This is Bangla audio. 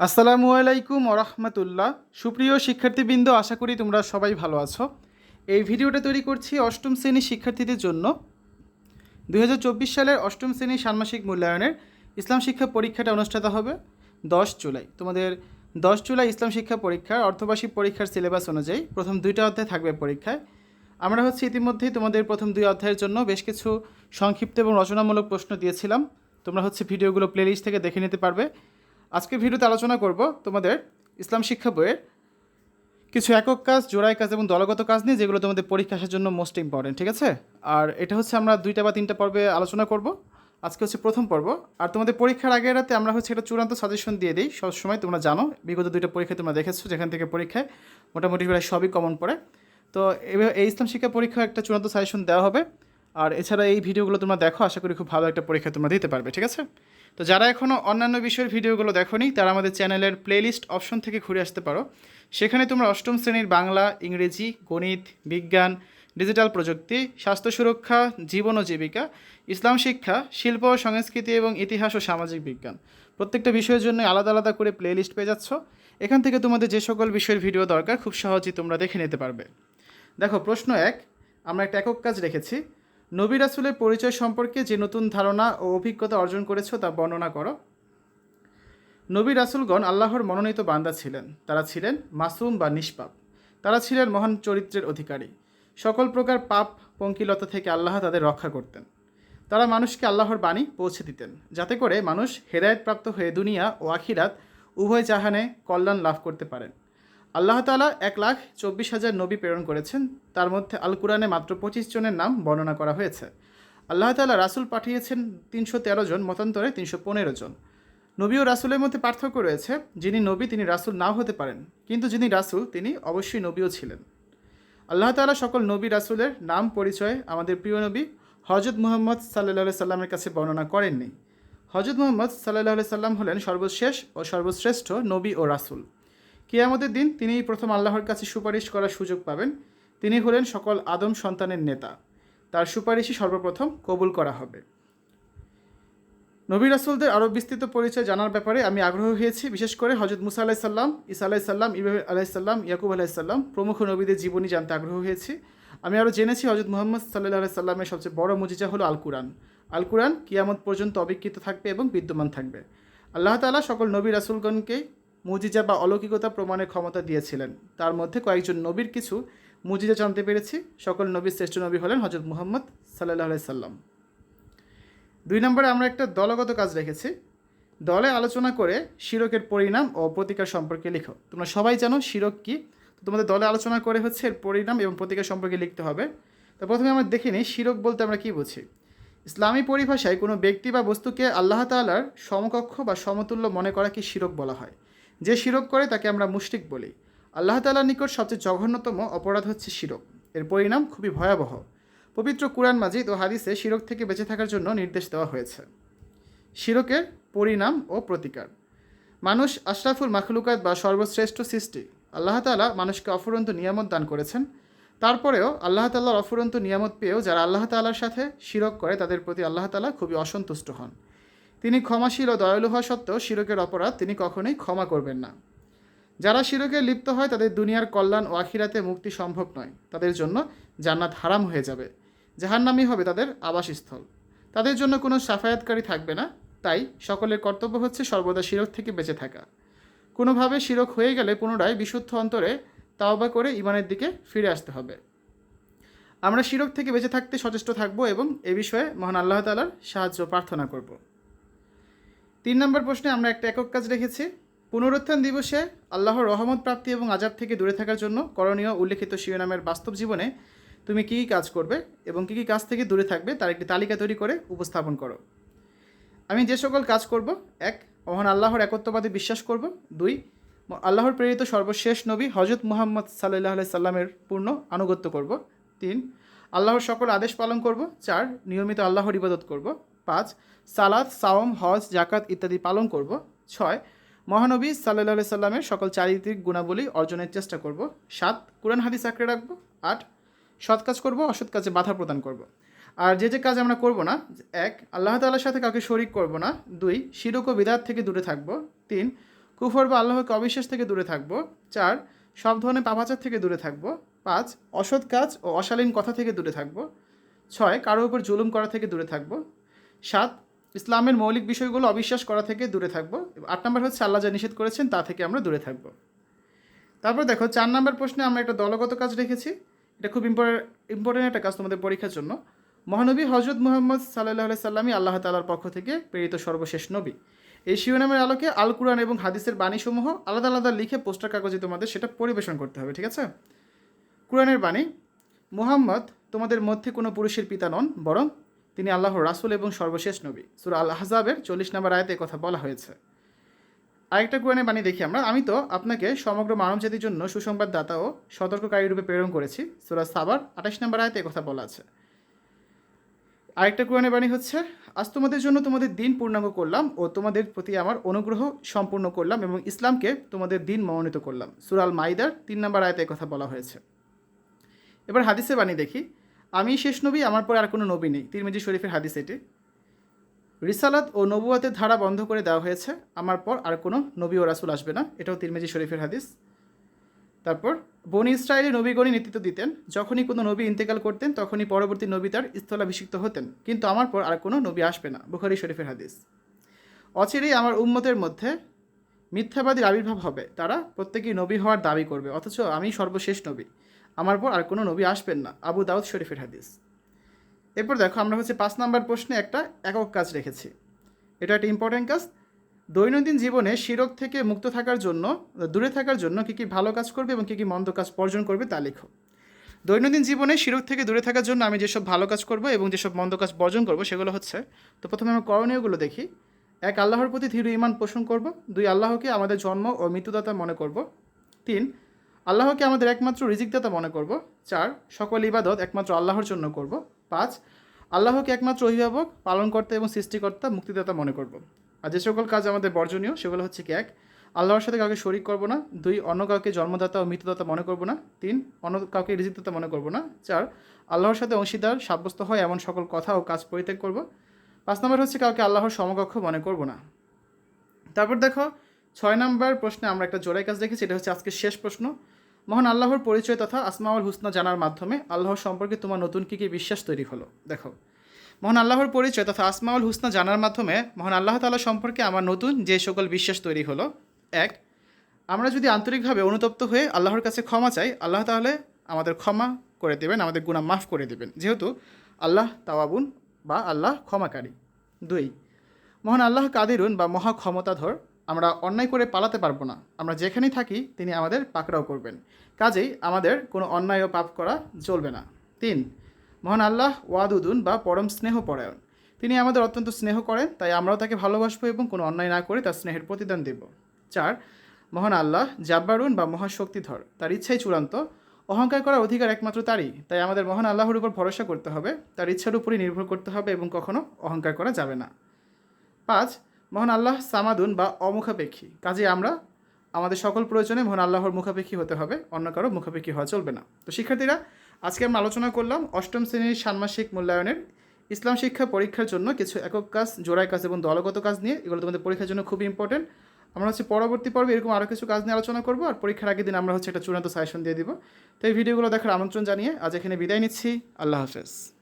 আসসালামু আলাইকুম ওরহমতুল্লাহ সুপ্রিয় শিক্ষার্থীবৃন্দ, আশা করি তোমরা সবাই ভালো আছো। এই ভিডিওটা তৈরি করছি অষ্টম শ্রেণির শিক্ষার্থীদের জন্য। দু হাজার চব্বিশ সালের অষ্টম শ্রেণির ষান্মাসিক মূল্যায়নের ইসলাম শিক্ষা পরীক্ষাটা অনুষ্ঠিত হবে দশ জুলাই। তোমাদের দশ জুলাই ইসলাম শিক্ষা পরীক্ষার অর্ধবার্ষিক পরীক্ষার সিলেবাস অনুযায়ী প্রথম দুইটা অধ্যায় থাকবে পরীক্ষায়। আমরা হচ্ছে ইতিমধ্যেই তোমাদের প্রথম দুই অধ্যায়ের জন্য বেশ কিছু সংক্ষিপ্ত এবং রচনামূলক প্রশ্ন দিয়েছিলাম। তোমরা হচ্ছে ভিডিওগুলো প্লেলিস্ট থেকে দেখে নিতে পারবে। আজকের ভিডিওতে আলোচনা করব তোমাদের ইসলাম শিক্ষা বইয়ের কিছু একক কাজ জোড়াই কাজ এবং দলগত কাজ নিয়ে, যেগুলো তোমাদের পরীক্ষা আসার জন্য মোস্ট ইম্পর্টেন্ট ঠিক আছে? আর এটা হচ্ছে আমরা দুইটা বা তিনটা পর্বে আলোচনা করব। আজকে হচ্ছে প্রথম পর্ব। আর তোমাদের পরীক্ষার আগের রাতে আমরা হচ্ছে এটা চূড়ান্ত সাজেশন দিয়ে দিই। সবসময় তোমরা জানো, বিগত দুইটা পরীক্ষা তোমরা দেখেছ, যেখান থেকে পরীক্ষায় মোটামুটি প্রায় সবই কমন পড়ে। তো এই ইসলাম শিক্ষা পরীক্ষা একটা চূড়ান্ত সাজেশন দেওয়া হবে। আর এছাড়া এই ভিডিওগুলো তোমরা দেখো, আশা করি খুব ভালো একটা পরীক্ষা তোমরা দিতে পারবে, ঠিক আছে? তো যারা এখনও অন্যান্য বিষয়ের ভিডিওগুলো দেখোনি, তারা আমাদের চ্যানেলের প্লেলিস্ট অপশন থেকে ঘুরে আসতে পারো। সেখানে তোমরা অষ্টম শ্রেণির বাংলা, ইংরেজি, গণিত, বিজ্ঞান ডিজিটাল প্রযুক্তি, স্বাস্থ্য সুরক্ষা, জীবন ও জীবিকা, ইসলাম শিক্ষা, শিল্প ও সংস্কৃতি এবং ইতিহাস ও সামাজিক বিজ্ঞান। প্রত্যেকটা বিষয়ের জন্য আলাদা আলাদা করে প্লেলিস্ট পেয়ে যাচ্ছ। এখান থেকে তোমাদের যে সকল বিষয়ের ভিডিও দরকার, খুব সহজেই তোমরা দেখে নিতে পারবে। দেখো, প্রশ্ন এক, আমরা একটা একক কাজ রেখেছি। নবী রাসুলের পরিচয় সম্পর্কে যে নতুন ধারণা ও অভিজ্ঞতা অর্জন করেছ তা বর্ণনা করো। নবী রাসুলগণ আল্লাহর মনোনীত বান্দা ছিলেন। তারা ছিলেন মাসুম বা নিষ্পাপ। তারা ছিলেন মহান চরিত্রের অধিকারী। সকল প্রকার পাপ, পঙ্কিলতা থেকে আল্লাহ তাদের রক্ষা করতেন। তারা মানুষকে আল্লাহর বাণী পৌঁছে দিতেন, যাতে করে মানুষ হেদায়তপ্রাপ্ত হয়ে দুনিয়া ও আখিরাত উভয় জাহানে কল্যাণ লাভ করতে পারেন। আল্লাহ তালা এক লাখ চব্বিশ হাজার নবী প্রেরণ করেছেন। তার মধ্যে আল কুরআনে মাত্র পঁচিশ জনের নাম বর্ণনা করা হয়েছে। আল্লাহ তালা রাসুল পাঠিয়েছেন তিনশো তেরো জন, মতান্তরে তিনশো পনেরো জন। নবী ও রাসুলের মধ্যে পার্থক্য রয়েছে, যিনি নবী, তিনি রাসুল নাও হতে পারেন, কিন্তু যিনি রাসুল, তিনি অবশ্যই নবীও ছিলেন। আল্লাহ তালা সকল নবী, রাসুলের নাম, পরিচয় আমাদের প্রিয় নবী হজরত মুহম্মদ সাল্লাহ সাল্লামের কাছে বর্ণনা করেননি। হজরত মুহম্মদ সাল্লাহ সাল্লাম হলেন সর্বশেষ ও সর্বশ্রেষ্ঠ নবী ও রাসুল। কিয়ামতের দিন তিনিই প্রথম আল্লাহর কাছে সুপারিশ করার সুযোগ পাবেন। তিনি হলেন সকল আদম সন্তানের নেতা। তার সুপারিশই সর্বপ্রথম কবুল করা হবে। নবী রাসুলদের আরও বিস্তৃত পরিচয় জানার ব্যাপারে আমি আগ্রহ হয়েছি। বিশেষ করে হজরত মুসা আলাহি সাল্লাম ইসা আলাহি সাল্লাম ইব্রাহিম আলাইসাল্লাম ইয়াকুব আলাইসাল্লাম প্রমুখ নবীদের জীবনী জানতে আগ্রহ হয়েছি। আমি আরও জেনেছি হজরত মোহাম্মদ সাল্লাহ আলাই সাল্লামের সবচেয়ে বড় মুজিজা হলো আল কুরআন আল কুরআন কিয়ামত পর্যন্ত অবিকৃত থাকবে এবং বিদ্যমান থাকবে। আল্লাহ তালা সকল নবী রাসুলগণকেই মুজিজা বা অলৌকিকতা প্রমাণের ক্ষমতা দিয়েছিলেন। তার মধ্যে কয়েকজন নবীর কিছু মুজিজা জানতে পেরেছি। সকল নবীর শ্রেষ্ঠ নবী হলেন হজরত মুহাম্মদ সাল্লাহ সাল্লাম। দুই নম্বরে আমরা একটা দলগত কাজ রেখেছি দলে আলোচনা করে শিরকের পরিণাম ও প্রতিকার সম্পর্কে লিখো। তোমরা সবাই জানো শিরক কী? তোমাদের দলে আলোচনা করে হচ্ছে এর পরিণাম এবং প্রতিকার সম্পর্কে লিখতে হবে। তো প্রথমে আমরা দেখে নিই শিরক বলতে আমরা কী বুঝি। ইসলামী পরিভাষায় কোনো ব্যক্তি বা বস্তুকে আল্লাহ তাল্লার সমকক্ষ বা সমতুল্য মনে করাকে শিরক বলা হয়। যে শিরক করে তাকে আমরা মুশরিক বলি। আল্লাহ তাল্লার নিকট সবচেয়ে জঘন্যতম অপরাধ হচ্ছে শিরক। এর পরিণাম খুবই ভয়াবহ। পবিত্র কুরআন মাজিদ ও হাদিসে শিরক থেকে বেঁচে থাকার জন্য নির্দেশ দেওয়া হয়েছে। শিরকের পরিণাম ও প্রতিকার। মানুষ আশরাফুল মাখলুকাত বা সর্বশ্রেষ্ঠ সৃষ্টি। আল্লাহ তালা মানুষকে অফুরন্ত নিয়ামত দান করেছেন। তারপরেও আল্লাহ তাল্লাহর অফুরন্ত নিয়ামত পেয়েও যারা আল্লাহ তাল্লার সাথে শিরক করে তাদের প্রতি আল্লাহ তালা খুবই অসন্তুষ্ট হন। তিনি ক্ষমাশীল ও দয়ালু হওয়া সত্ত্বেও শিরকের অপরাধ তিনি কখনোই ক্ষমা করবেন না। যারা শিরকে লিপ্ত হয়, তাদের দুনিয়ার কল্যাণ ও আখিরাতে মুক্তি সম্ভব নয়। তাদের জন্য জান্নাত হারাম হয়ে যাবে। জাহান্নামি হবে তাদের আবাসস্থল। তাদের জন্য কোনো সাফায়াতকারী থাকবে না। তাই সকলের কর্তব্য হচ্ছে সর্বদা শিরক থেকে বেঁচে থাকা। কোনোভাবে শিরক হয়ে গেলে পুনরায় বিশুদ্ধ অন্তরে তাওবা করে ইমানের দিকে ফিরে আসতে হবে। আমরা শিরক থেকে বেঁচে থাকতে সচেষ্ট থাকব এবং এ বিষয়ে মহান আল্লাহ তালার সাহায্য প্রার্থনা করব। তিন নম্বর প্রশ্নে আমরা একটা একক কাজ রেখেছি। পুনরুত্থান দিবসে আল্লাহর রহমত, প্রাপ্তি এবং আজাব থেকে দূরে থাকার জন্য করণীয় উল্লেখিত শিরোনামের বাস্তব জীবনে তুমি কী কী কাজ করবে এবং কী কী কাজ থেকে দূরে থাকবে তার একটি তালিকা তৈরি করে উপস্থাপন করো। আমি যে সকল কাজ করব, এক, মহান আল্লাহর একত্ববাদে বিশ্বাস করব, দুই, আল্লাহর প্রেরিত সর্বশেষ নবী হজরত মুহাম্মদ সাল্লাহ সাল্লামের পূর্ণ আনুগত্য করব, তিন, আল্লাহর সকল আদেশ পালন করব, চার, নিয়মিত আল্লাহর ইবাদত করব পাঁচ সালাদ সাওম, হজ জাকাত ইত্যাদি পালন করব। ছয়, মহানবী সাল্লাহ সাল্লামের সকল চারিত্রিক গুণাবলী অর্জনের চেষ্টা করব। সাত, কোরআন হাদিস আঁকড়ে রাখব। আট, সৎ কাজ করব, অসৎ কাজে বাধা প্রদান করব। আর যে যে কাজ আমরা করব না, এক, আল্লাহ তাল্লার সাথে কাউকে শরিক করব না। দুই, শিরক ও বিদাত থেকে দূরে থাকব। তিন, কুফর বা আল্লাহকে অবিশ্বাস থেকে দূরে থাকব। চার, সব ধরনের পাপাচার থেকে দূরে থাকব। পাঁচ, অসৎ কাজ ও অশালীন কথা থেকে দূরে থাকব। ছয়, কারও উপর জুলুম করা থেকে দূরে থাকব। সাত, ইসলামের মৌলিক বিষয়গুলো অবিশ্বাস করা থেকে দূরে থাকব। আট নম্বর হচ্ছে আল্লাহ যা নিষেধ করেছেন তা থেকে আমরা দূরে থাকব। তারপর দেখো, চার নম্বর প্রশ্নে আমরা একটা দলগত কাজ রেখেছি। এটা খুব ইম্পর্টেন্ট একটা কাজ তোমাদের পরীক্ষার জন্য। মহানবী হজরত মুহম্মদ সাল্লাহ সাল্লামই আল্লাহ তালার পক্ষ থেকে প্রেরিত সর্বশেষ নবী। এই শিরোনামের আলোকে আল কুরআন এবং হাদিসের বাণীসমূহ আলাদা আলাদা লিখে পোস্টার কাগজে তোমাদের সেটা পরিবেশন করতে হবে, ঠিক আছে? কুরআনের বাণী, মুহাম্মদ, তোমাদের মধ্যে কোনো পুরুষের পিতা নন, বরং তিনি আল্লাহর রাসুল এবং সর্বশেষ নবী। সুরা আল আহজাবের চল্লিশ নম্বর আয়তে কথা বলা হয়েছে। আরেকটা কোরআনের বাণী দেখি আমরা। আমি তো আপনাকে সমগ্র মানবজাতির জন্য সুসংবাদদাতা ও সতর্ককারী রূপে প্রেরণ করেছি। সুরা সাবার আঠাশ নম্বর আয়তে কথা বলা আছে। আরেকটা কোরআনের বাণী হচ্ছে, আজ তোমাদের জন্য তোমাদের দিন পূর্ণাঙ্গ করলাম ও তোমাদের প্রতি আমার অনুগ্রহ সম্পূর্ণ করলাম এবং ইসলামকে তোমাদের দিন মনোনীত করলাম। সুরাল মাইদার তিন নম্বর আয়তে কথা বলা হয়েছে। এবার হাদিসে বাণী দেখি আমি শেষ নবী, আমার পরে আর কোনো নবী নেই। তিরমিজি শরীফের হাদিস এটি। রিসালাত ও নবুয়াতের ধারা বন্ধ করে দেওয়া হয়েছে। আমার পর আর কোনো নবী ও রাসুল আসবে না। এটাও তিরমিজি শরীফের হাদিস। তারপর, বনি ইসরায়েলি নবীগণই নেতৃত্ব দিতেন। যখনই কোনো নবী ইন্তেকাল করতেন, তখনই পরবর্তী নবী তার স্থলাভিষিক্ত হতেন। কিন্তু আমার পর আর কোনো নবী আসবে না, বুখারি শরীফের হাদিস। অচিরেই আমার উম্মতের মধ্যে মিথ্যাবাদীর আবির্ভাব হবে। তারা প্রত্যেকেই নবী হওয়ার দাবি করবে, অথচ আমি সর্বশেষ নবী। আমার পর আর কোনো নবী আসবেন না। আবু দাউদ শরীফের হাদিস। এরপর দেখো, আমরা হচ্ছে পাঁচ নাম্বার প্রশ্নে একটা একক কাজ রেখেছি। এটা একটা ইম্পর্ট্যান্ট কাজ। দৈনন্দিন জীবনে শিরক থেকে মুক্ত থাকার জন্য, দূরে থাকার জন্য কী কী ভালো কাজ করবে এবং কী কী মন্দ কাজ বর্জন করবে তা লেখো। দৈনন্দিন জীবনে শিরক থেকে দূরে থাকার জন্য আমি যেসব ভালো কাজ করব এবং যেসব মন্দ কাজ বর্জন করব সেগুলো হচ্ছে, তো প্রথমে আমরা করণীয়গুলো দেখি। এক, আল্লাহর প্রতি ধীর ইমান পোষণ করব। দুই, আল্লাহকে আমাদের জন্ম ও মৃত্যুদাতা মনে করব। তিন আল্লাহকে আমাদের একমাত্র রিজিকদাতা মনে করব। চার, সকল ইবাদত একমাত্র আল্লাহর জন্য করব। পাঁচ, আল্লাহকে একমাত্র অভিভাবক, পালনকর্তা এবং সৃষ্টিকর্তা, মুক্তিদাতা মনে করব। আর যে সকল কাজ আমাদের বর্জনীয়, সেগুলো হচ্ছে কি এক, আল্লাহর সাথে কাউকে শরিক করব না। দুই, অন্য কাউকে জন্মদাতা ও মৃত্যুদাতা মনে করব না। তিন, অন্য কাউকে রিজিকদাতা মনে করব না। চার, আল্লাহর সাথে অংশীদার, সাব্যস্ত হয় এমন সকল কথা ও কাজ পরিত্যাগ করব। পাঁচ নম্বর হচ্ছে কাউকে আল্লাহর সমকক্ষ মনে করব না। তারপর দেখো ছয় নম্বর প্রশ্নে আমরা একটা জোড়াই কাজ দেখেছি, এটা হচ্ছে আজকের শেষ প্রশ্ন। মহান আল্লাহর পরিচয় তথা আসমাউল হুসনা জানার মাধ্যমে আল্লাহর সম্পর্কে তোমার নতুন কী কী বিশ্বাস তৈরি হলো? দেখো, মহান আল্লাহর পরিচয় তথা আসমাউল হুসনা জানার মাধ্যমে মহান আল্লাহ তাআলা সম্পর্কে আমার নতুন যে সকল বিশ্বাস তৈরি হলো, এক, আমরা যদি আন্তরিকভাবে অনুতপ্ত হয়ে আল্লাহর কাছে ক্ষমা চাই, আল্লাহ তাহলে আমাদের ক্ষমা করে দেবেন, আমাদের গুণা মাফ করে দেবেন। যেহেতু আল্লাহ তাওয়াবুন বা আল্লাহ ক্ষমাকারী। দুই, মহান আল্লাহ কাদিরুন বা মহা ক্ষমতাধর আমরা অন্যায় করে পালাতে পারব না। আমরা যেখানেই থাকি, তিনি আমাদের পাকড়াও করবেন। কাজেই আমাদের কোনো অন্যায় ও পাপ করা চলবে না। তিন, মহান আল্লাহ ওয়াদুদুন বা পরম স্নেহ পরায়ণ। তিনি আমাদের অত্যন্ত স্নেহ করেন, তাই আমরাও তাকে ভালোবাসবো এবং কোনো অন্যায় না করে তার স্নেহের প্রতিদান দেব। চার, মহান আল্লাহ জাব্বারুন বা মহাশক্তিধর। তার ইচ্ছাই চূড়ান্ত। অহংকার করার অধিকার একমাত্র তারই। তাই আমাদের মহান আল্লাহর উপর ভরসা করতে হবে। তার ইচ্ছার উপরই নির্ভর করতে হবে এবং কখনো অহংকার করা যাবে না। পাঁচ মহান আল্লাহ সামাদুন বা অমুখাপেক্ষী। কাজে আমরা আমাদের সকল প্রয়োজনে মহান আল্লাহর মুখাপেক্ষী হতে হবে, অন্য কারও মুখাপেক্ষী হওয়া চলবে না। তো শিক্ষার্থীরা, আজকে আমরা আলোচনা করলাম অষ্টম শ্রেণির ষান্মাসিক মূল্যায়নের ইসলাম শিক্ষা পরীক্ষার জন্য কিছু একক কাজ জোড়াই কাজ এবং দলগত কাজ নিয়ে। এগুলো তোমাদের পরীক্ষার জন্য খুবই ইম্পর্টেন্ট আমরা হচ্ছে পরবর্তী পর্বে এরকম আরও কিছু কাজ নিয়ে আলোচনা করব আর পরীক্ষার আগের দিন আমরা হচ্ছে একটা চূড়ান্ত সাজেশন দিয়ে দিব। তো এই ভিডিওগুলো দেখার আমন্ত্রণ জানিয়ে আজ এখানে বিদায় নিচ্ছি। আল্লাহ হাফেজ।